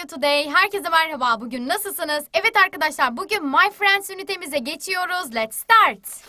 you today? Herkese merhaba. Bugün nasılsınız? Evet arkadaşlar, bugün My Friends ünitemize geçiyoruz. Let's start.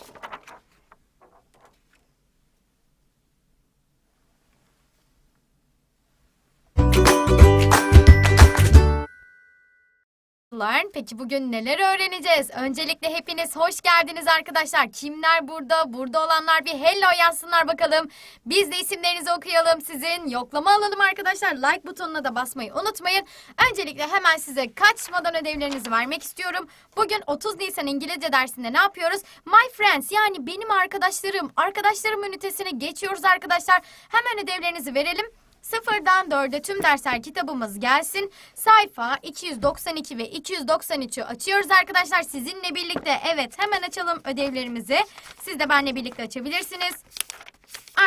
Learn. Peki bugün neler öğreneceğiz? Öncelikle hepiniz hoş geldiniz arkadaşlar. Kimler burada? Burada olanlar bir hello yazsınlar bakalım. Biz de isimlerinizi okuyalım sizin. Yoklama alalım arkadaşlar. Like butonuna da basmayı unutmayın. Öncelikle hemen size kaçmadan ödevlerinizi vermek istiyorum. Bugün 30 Nisan İngilizce dersinde ne yapıyoruz? My friends yani benim arkadaşlarım, arkadaşlarım ünitesine geçiyoruz arkadaşlar. Hemen ödevlerinizi verelim. Sıfırdan dörde tüm dersler kitabımız gelsin. Sayfa 292 ve 293'ü açıyoruz arkadaşlar sizinle birlikte. Evet hemen açalım ödevlerimizi. Siz de benimle birlikte açabilirsiniz.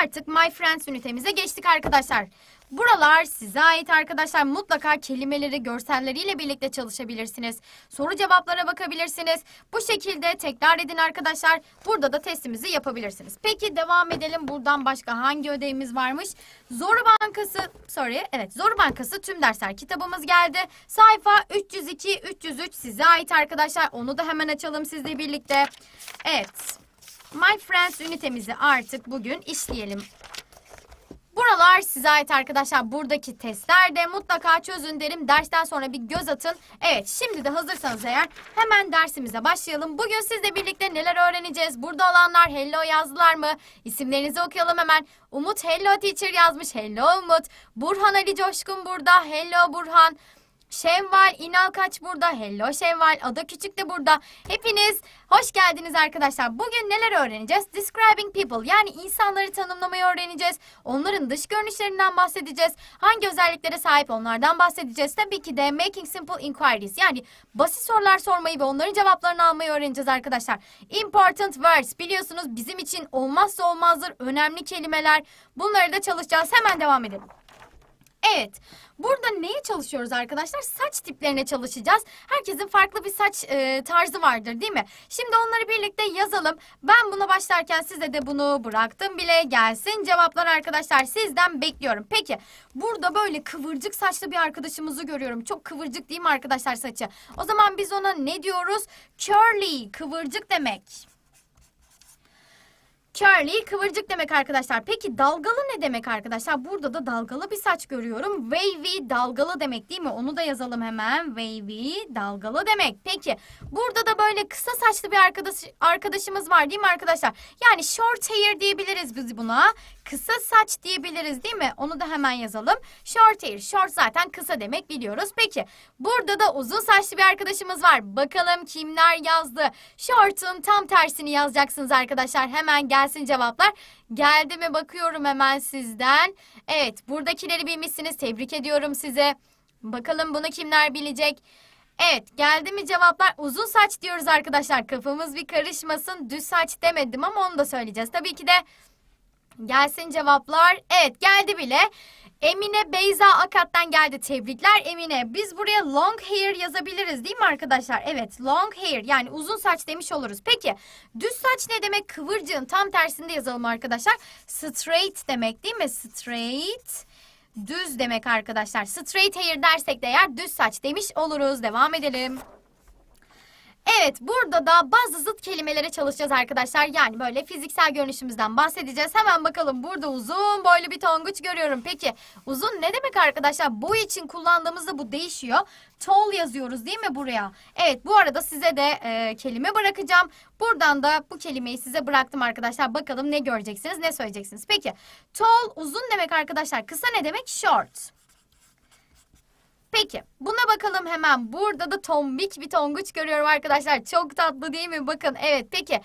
Artık My Friends ünitemize geçtik arkadaşlar. Buralar size ait arkadaşlar. Mutlaka kelimeleri görselleriyle birlikte çalışabilirsiniz. Soru cevaplara bakabilirsiniz. Bu şekilde tekrar edin arkadaşlar. Burada da testimizi yapabilirsiniz. Peki devam edelim. Buradan başka hangi ödevimiz varmış? Zoru Bankası, sorry, evet Zoru Bankası tüm dersler kitabımız geldi. Sayfa 302, 303 size ait arkadaşlar. Onu da hemen açalım sizle birlikte. Evet. My Friends ünitemizi artık bugün işleyelim. Buralar size ait arkadaşlar. Buradaki testler de mutlaka çözün derim. Dersten sonra bir göz atın. Evet şimdi de hazırsanız eğer hemen dersimize başlayalım. Bugün sizle birlikte neler öğreneceğiz? Burada olanlar hello yazdılar mı? İsimlerinizi okuyalım hemen. Umut hello teacher yazmış. Hello Umut. Burhan Ali Coşkun burada. Hello Burhan. Şevval İnal Kaç burada. Hello Şevval. Ada Küçük de burada. Hepiniz hoş geldiniz arkadaşlar. Bugün neler öğreneceğiz? Describing people yani insanları tanımlamayı öğreneceğiz. Onların dış görünüşlerinden bahsedeceğiz. Hangi özelliklere sahip onlardan bahsedeceğiz. Tabii ki de making simple inquiries yani basit sorular sormayı ve onların cevaplarını almayı öğreneceğiz arkadaşlar. Important words biliyorsunuz bizim için olmazsa olmazdır. Önemli kelimeler. Bunları da çalışacağız. Hemen devam edelim. Evet. Burada neye çalışıyoruz arkadaşlar? Saç tiplerine çalışacağız. Herkesin farklı bir saç e, tarzı vardır değil mi? Şimdi onları birlikte yazalım. Ben buna başlarken size de bunu bıraktım bile. Gelsin cevaplar arkadaşlar. Sizden bekliyorum. Peki burada böyle kıvırcık saçlı bir arkadaşımızı görüyorum. Çok kıvırcık değil mi arkadaşlar saçı? O zaman biz ona ne diyoruz? Curly, kıvırcık demek. Curly kıvırcık demek arkadaşlar. Peki dalgalı ne demek arkadaşlar? Burada da dalgalı bir saç görüyorum. Wavy dalgalı demek değil mi? Onu da yazalım hemen. Wavy dalgalı demek. Peki burada da böyle kısa saçlı bir arkadaş, arkadaşımız var değil mi arkadaşlar? Yani short hair diyebiliriz biz buna. Kısa saç diyebiliriz değil mi? Onu da hemen yazalım. Short hair. Short zaten kısa demek biliyoruz. Peki burada da uzun saçlı bir arkadaşımız var. Bakalım kimler yazdı? Short'un tam tersini yazacaksınız arkadaşlar. Hemen gelsin cevaplar. Geldi mi bakıyorum hemen sizden. Evet buradakileri bilmişsiniz. Tebrik ediyorum size. Bakalım bunu kimler bilecek? Evet geldi mi cevaplar? Uzun saç diyoruz arkadaşlar. Kafamız bir karışmasın. Düz saç demedim ama onu da söyleyeceğiz. Tabii ki de Gelsin cevaplar. Evet geldi bile. Emine Beyza Akat'tan geldi. Tebrikler Emine. Biz buraya long hair yazabiliriz değil mi arkadaşlar? Evet long hair yani uzun saç demiş oluruz. Peki düz saç ne demek? Kıvırcığın tam tersinde yazalım arkadaşlar. Straight demek değil mi? Straight. Düz demek arkadaşlar. Straight hair dersek de eğer düz saç demiş oluruz. Devam edelim. Evet, burada da bazı zıt kelimelere çalışacağız arkadaşlar. Yani böyle fiziksel görünüşümüzden bahsedeceğiz. Hemen bakalım burada uzun boylu bir tonguç görüyorum. Peki uzun ne demek arkadaşlar? Boy için kullandığımızda bu değişiyor. Tall yazıyoruz değil mi buraya? Evet, bu arada size de e, kelime bırakacağım. Buradan da bu kelimeyi size bıraktım arkadaşlar. Bakalım ne göreceksiniz, ne söyleyeceksiniz. Peki, tall uzun demek arkadaşlar. Kısa ne demek? Short. Peki buna bakalım hemen. Burada da tombik bir tonguç görüyorum arkadaşlar. Çok tatlı değil mi? Bakın evet peki.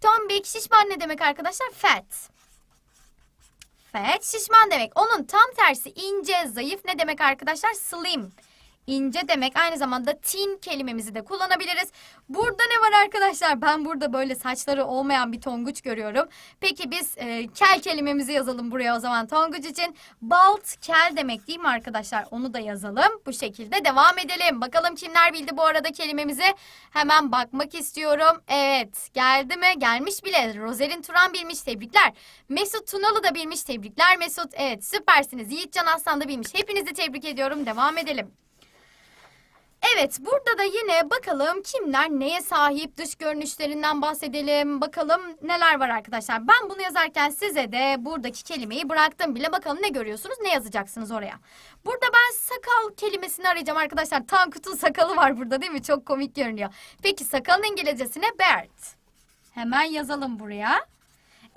Tombik şişman ne demek arkadaşlar? Fat. Fat şişman demek. Onun tam tersi ince, zayıf ne demek arkadaşlar? Slim. İnce demek aynı zamanda thin kelimemizi de kullanabiliriz. Burada ne var arkadaşlar? Ben burada böyle saçları olmayan bir tonguç görüyorum. Peki biz e, kel kelimemizi yazalım buraya o zaman tonguç için. Bald kel demek değil mi arkadaşlar? Onu da yazalım. Bu şekilde devam edelim. Bakalım kimler bildi bu arada kelimemizi? Hemen bakmak istiyorum. Evet geldi mi? Gelmiş bile. Roselin Turan bilmiş tebrikler. Mesut Tunalı da bilmiş tebrikler Mesut. Evet süpersiniz. Yiğitcan Aslan da bilmiş. Hepinizi tebrik ediyorum. Devam edelim. Evet, burada da yine bakalım kimler neye sahip dış görünüşlerinden bahsedelim. Bakalım neler var arkadaşlar. Ben bunu yazarken size de buradaki kelimeyi bıraktım bile. Bakalım ne görüyorsunuz, ne yazacaksınız oraya. Burada ben sakal kelimesini arayacağım arkadaşlar. Tankut'un sakalı var burada değil mi? Çok komik görünüyor. Peki sakalın İngilizcesi ne? Beard. Hemen yazalım buraya.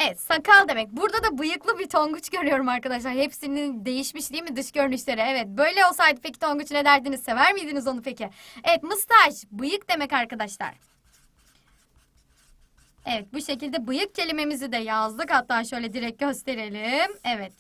Evet sakal demek. Burada da bıyıklı bir tonguç görüyorum arkadaşlar. Hepsinin değişmiş değil mi dış görünüşleri? Evet böyle olsaydı peki tonguç ne derdiniz? Sever miydiniz onu peki? Evet mustaş bıyık demek arkadaşlar. Evet bu şekilde bıyık kelimemizi de yazdık. Hatta şöyle direkt gösterelim. Evet.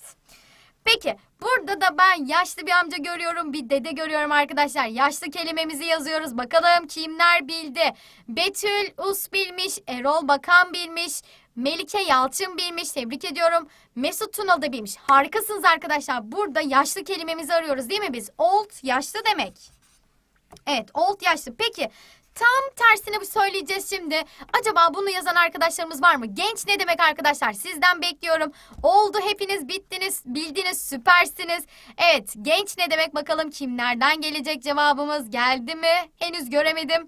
Peki burada da ben yaşlı bir amca görüyorum, bir dede görüyorum arkadaşlar. Yaşlı kelimemizi yazıyoruz. Bakalım kimler bildi? Betül Us bilmiş, Erol Bakan bilmiş, Melike Yalçın bilmiş. Tebrik ediyorum. Mesut Tunal da bilmiş. Harikasınız arkadaşlar. Burada yaşlı kelimemizi arıyoruz değil mi biz? Old yaşlı demek. Evet, old yaşlı. Peki tam tersini söyleyeceğiz şimdi. Acaba bunu yazan arkadaşlarımız var mı? Genç ne demek arkadaşlar? Sizden bekliyorum. Oldu hepiniz bittiniz, bildiniz, süpersiniz. Evet, genç ne demek bakalım kimlerden gelecek cevabımız geldi mi? Henüz göremedim.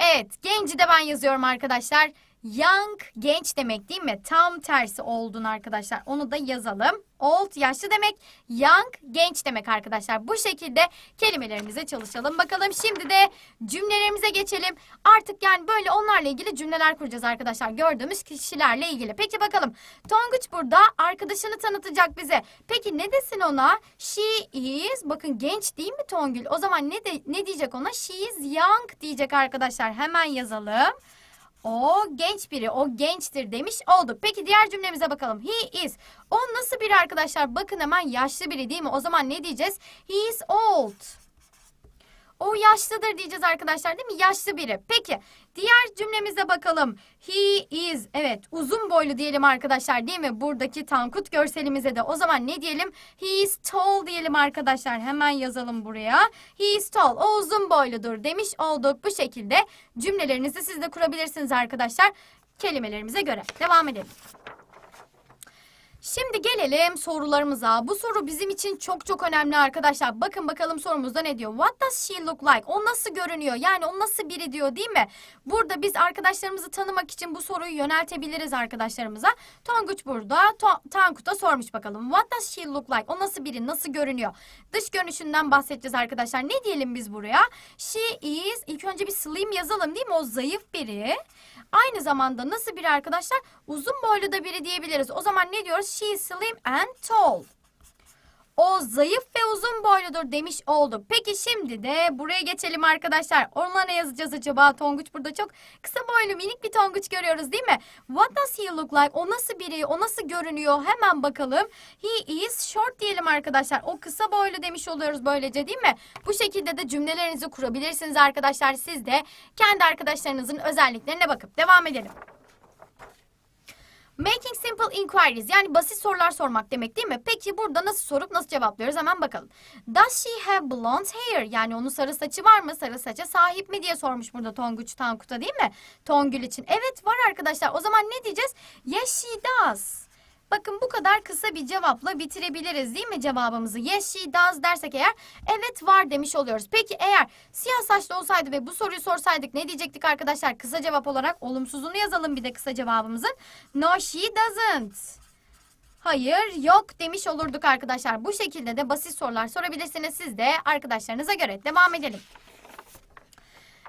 Evet, genci de ben yazıyorum arkadaşlar. Young genç demek değil mi? Tam tersi oldun arkadaşlar. Onu da yazalım. Old yaşlı demek. Young genç demek arkadaşlar. Bu şekilde kelimelerimize çalışalım. Bakalım şimdi de cümlelerimize geçelim. Artık yani böyle onlarla ilgili cümleler kuracağız arkadaşlar. Gördüğümüz kişilerle ilgili. Peki bakalım. Tonguç burada arkadaşını tanıtacak bize. Peki ne desin ona? She is bakın genç değil mi Tongül? O zaman ne de, ne diyecek ona? She is young diyecek arkadaşlar. Hemen yazalım. O genç biri, o gençtir demiş olduk. Peki diğer cümlemize bakalım. He is. O nasıl biri arkadaşlar? Bakın hemen yaşlı biri değil mi? O zaman ne diyeceğiz? He is old. O yaşlıdır diyeceğiz arkadaşlar değil mi? Yaşlı biri. Peki diğer cümlemize bakalım. He is. Evet uzun boylu diyelim arkadaşlar değil mi? Buradaki tankut görselimize de. O zaman ne diyelim? He is tall diyelim arkadaşlar. Hemen yazalım buraya. He is tall. O uzun boyludur demiş olduk. Bu şekilde cümlelerinizi siz de kurabilirsiniz arkadaşlar. Kelimelerimize göre. Devam edelim. Şimdi gelelim sorularımıza. Bu soru bizim için çok çok önemli arkadaşlar. Bakın bakalım sorumuzda ne diyor? What does she look like? O nasıl görünüyor? Yani o nasıl biri diyor değil mi? Burada biz arkadaşlarımızı tanımak için bu soruyu yöneltebiliriz arkadaşlarımıza. Tonguç burada to- Tankut'a sormuş bakalım. What does she look like? O nasıl biri? Nasıl görünüyor? Dış görünüşünden bahsedeceğiz arkadaşlar. Ne diyelim biz buraya? She is. İlk önce bir slim yazalım değil mi? O zayıf biri. Aynı zamanda nasıl biri arkadaşlar? Uzun boylu da biri diyebiliriz. O zaman ne diyoruz? She is slim and tall. Zayıf ve uzun boyludur demiş olduk. Peki şimdi de buraya geçelim arkadaşlar. Ona ne yazacağız acaba? Tonguç burada çok kısa boylu minik bir tonguç görüyoruz değil mi? What does he look like? O nasıl biri? O nasıl görünüyor? Hemen bakalım. He is short diyelim arkadaşlar. O kısa boylu demiş oluyoruz böylece değil mi? Bu şekilde de cümlelerinizi kurabilirsiniz arkadaşlar. Siz de kendi arkadaşlarınızın özelliklerine bakıp devam edelim. Making simple inquiries yani basit sorular sormak demek değil mi? Peki burada nasıl sorup nasıl cevaplıyoruz hemen bakalım. Does she have blonde hair? Yani onun sarı saçı var mı? Sarı saça sahip mi diye sormuş burada Tonguç Tankut'a değil mi? Tongül için. Evet var arkadaşlar. O zaman ne diyeceğiz? Yes she does. Bakın bu kadar kısa bir cevapla bitirebiliriz değil mi cevabımızı? Yes she does dersek eğer evet var demiş oluyoruz. Peki eğer siyah saçlı olsaydı ve bu soruyu sorsaydık ne diyecektik arkadaşlar? Kısa cevap olarak olumsuzunu yazalım bir de kısa cevabımızın. No she doesn't. Hayır yok demiş olurduk arkadaşlar. Bu şekilde de basit sorular sorabilirsiniz siz de arkadaşlarınıza göre. Devam edelim.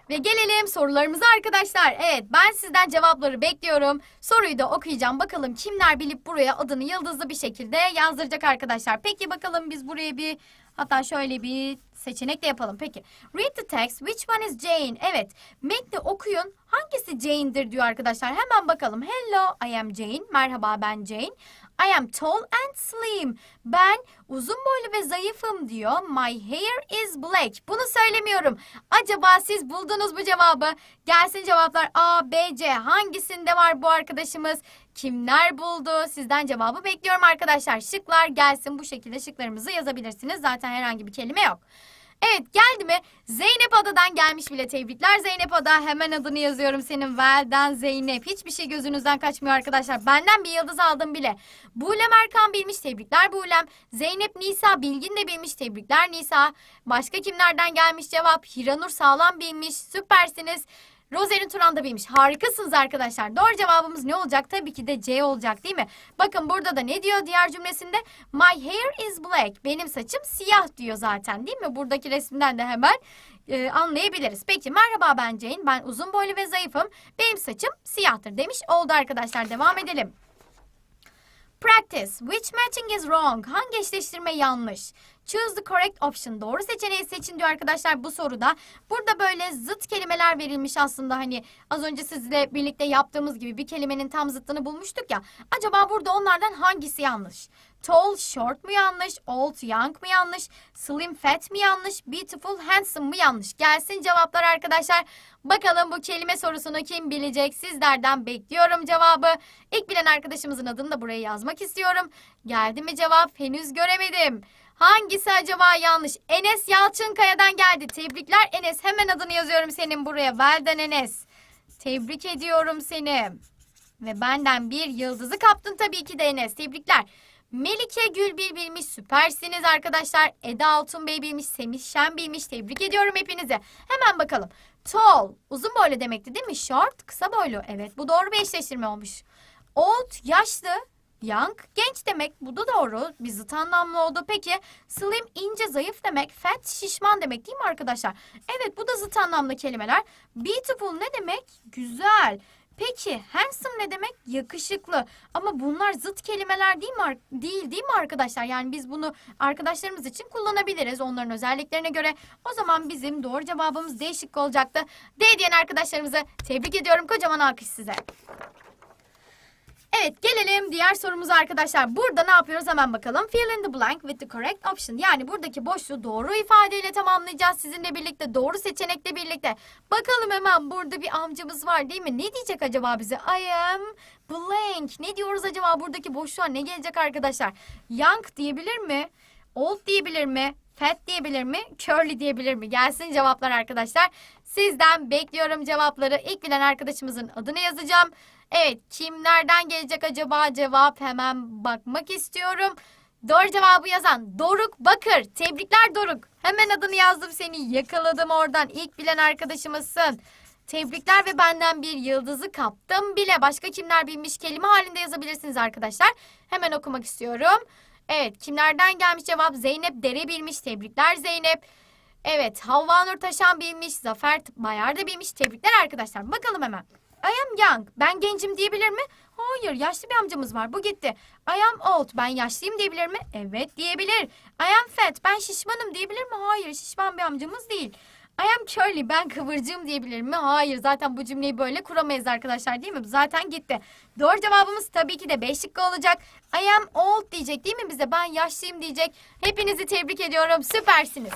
Ve gelelim sorularımıza arkadaşlar. Evet ben sizden cevapları bekliyorum. Soruyu da okuyacağım. Bakalım kimler bilip buraya adını yıldızlı bir şekilde yazdıracak arkadaşlar. Peki bakalım biz buraya bir hatta şöyle bir seçenek de yapalım. Peki read the text. Which one is Jane? Evet metni okuyun. Hangisi Jane'dir diyor arkadaşlar. Hemen bakalım. Hello I am Jane. Merhaba ben Jane. I am tall and slim. Ben uzun boylu ve zayıfım diyor. My hair is black. Bunu söylemiyorum. Acaba siz buldunuz mu cevabı? Gelsin cevaplar A, B, C. Hangisinde var bu arkadaşımız? Kimler buldu? Sizden cevabı bekliyorum arkadaşlar. Şıklar gelsin. Bu şekilde şıklarımızı yazabilirsiniz. Zaten herhangi bir kelime yok. Evet geldi mi? Zeynep Ada'dan gelmiş bile tebrikler Zeynep Ada. Hemen adını yazıyorum senin. Wel'den Zeynep. Hiçbir şey gözünüzden kaçmıyor arkadaşlar. Benden bir yıldız aldım bile. Bulem Erkan bilmiş. Tebrikler Bulem. Zeynep Nisa Bilgin de bilmiş. Tebrikler Nisa. Başka kimlerden gelmiş cevap? Hiranur Sağlam bilmiş. Süpersiniz. Rozerin Turan da bilmiş. Harikasınız arkadaşlar. Doğru cevabımız ne olacak? Tabii ki de C olacak değil mi? Bakın burada da ne diyor diğer cümlesinde? My hair is black. Benim saçım siyah diyor zaten değil mi? Buradaki resimden de hemen e, anlayabiliriz. Peki merhaba ben Jane. Ben uzun boylu ve zayıfım. Benim saçım siyahtır demiş. Oldu arkadaşlar. Devam edelim. Practice. Which matching is wrong? Hangi eşleştirme yanlış? Choose the correct option. Doğru seçeneği seçin diyor arkadaşlar bu soruda. Burada böyle zıt kelimeler verilmiş aslında hani az önce sizle birlikte yaptığımız gibi bir kelimenin tam zıttını bulmuştuk ya. Acaba burada onlardan hangisi yanlış? Tall, short mu yanlış? Old, young mu yanlış? Slim, fat mi yanlış? Beautiful, handsome mı yanlış? Gelsin cevaplar arkadaşlar. Bakalım bu kelime sorusunu kim bilecek? Sizlerden bekliyorum cevabı. İlk bilen arkadaşımızın adını da buraya yazmak istiyorum. Geldi mi cevap? Henüz göremedim. Hangisi acaba yanlış? Enes Yalçınkaya'dan geldi. Tebrikler Enes. Hemen adını yazıyorum senin buraya. Velden Enes. Tebrik ediyorum seni. Ve benden bir yıldızı kaptın tabii ki de Enes. Tebrikler. Melike Gülbil bilmiş. Süpersiniz arkadaşlar. Eda Altun Bey bilmiş. Semih Şen bilmiş. Tebrik ediyorum hepinizi. Hemen bakalım. Tall. Uzun boylu demekti değil mi? Short. Kısa boylu. Evet bu doğru bir eşleştirme olmuş. Old. Yaşlı. Young genç demek. Bu da doğru. Bir zıt anlamlı oldu. Peki slim ince zayıf demek. Fat şişman demek değil mi arkadaşlar? Evet bu da zıt anlamlı kelimeler. Beautiful ne demek? Güzel. Peki handsome ne demek? Yakışıklı. Ama bunlar zıt kelimeler değil mi? Değil değil mi arkadaşlar? Yani biz bunu arkadaşlarımız için kullanabiliriz onların özelliklerine göre. O zaman bizim doğru cevabımız D şıkkı olacaktı. D diyen arkadaşlarımızı tebrik ediyorum. Kocaman alkış size. Evet gelelim diğer sorumuza arkadaşlar. Burada ne yapıyoruz hemen bakalım. Fill in the blank with the correct option. Yani buradaki boşluğu doğru ifadeyle tamamlayacağız sizinle birlikte. Doğru seçenekle birlikte. Bakalım hemen burada bir amcamız var değil mi? Ne diyecek acaba bize? I am blank. Ne diyoruz acaba buradaki boşluğa ne gelecek arkadaşlar? Young diyebilir mi? Old diyebilir mi? Fat diyebilir mi? Curly diyebilir mi? Gelsin cevaplar arkadaşlar. Sizden bekliyorum cevapları. İlk bilen arkadaşımızın adını yazacağım. Evet kimlerden gelecek acaba cevap hemen bakmak istiyorum. Doğru cevabı yazan Doruk Bakır. Tebrikler Doruk. Hemen adını yazdım seni yakaladım oradan. İlk bilen arkadaşımızsın. Tebrikler ve benden bir yıldızı kaptım bile. Başka kimler bilmiş kelime halinde yazabilirsiniz arkadaşlar. Hemen okumak istiyorum. Evet kimlerden gelmiş cevap Zeynep Dere bilmiş. Tebrikler Zeynep. Evet Havva Nur Taşan bilmiş. Zafer Bayar da bilmiş. Tebrikler arkadaşlar. Bakalım hemen. I am young. Ben gencim diyebilir mi? Hayır, yaşlı bir amcamız var. Bu gitti. I am old. Ben yaşlıyım diyebilir mi? Evet diyebilir. I am fat. Ben şişmanım diyebilir mi? Hayır, şişman bir amcamız değil. I am curly. Ben kıvırcığım diyebilir mi? Hayır, zaten bu cümleyi böyle kuramayız arkadaşlar değil mi? Zaten gitti. Doğru cevabımız tabii ki de B şıkkı olacak. I am old diyecek değil mi bize? Ben yaşlıyım diyecek. Hepinizi tebrik ediyorum. Süpersiniz.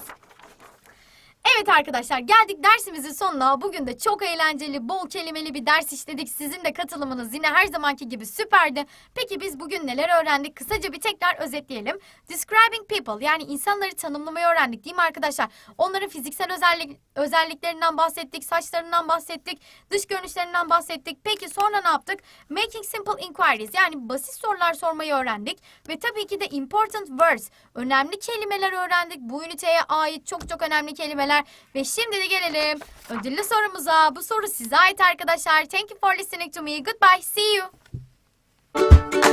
Evet arkadaşlar geldik dersimizin sonuna. Bugün de çok eğlenceli, bol kelimeli bir ders işledik. Sizin de katılımınız yine her zamanki gibi süperdi. Peki biz bugün neler öğrendik? Kısaca bir tekrar özetleyelim. Describing people yani insanları tanımlamayı öğrendik değil mi arkadaşlar? Onların fiziksel özellik, özelliklerinden bahsettik, saçlarından bahsettik, dış görünüşlerinden bahsettik. Peki sonra ne yaptık? Making simple inquiries yani basit sorular sormayı öğrendik. Ve tabii ki de important words, önemli kelimeler öğrendik. Bu üniteye ait çok çok önemli kelimeler. Ve şimdi de gelelim ödüllü sorumuza. Bu soru size ait arkadaşlar. Thank you for listening to me. Goodbye. See you.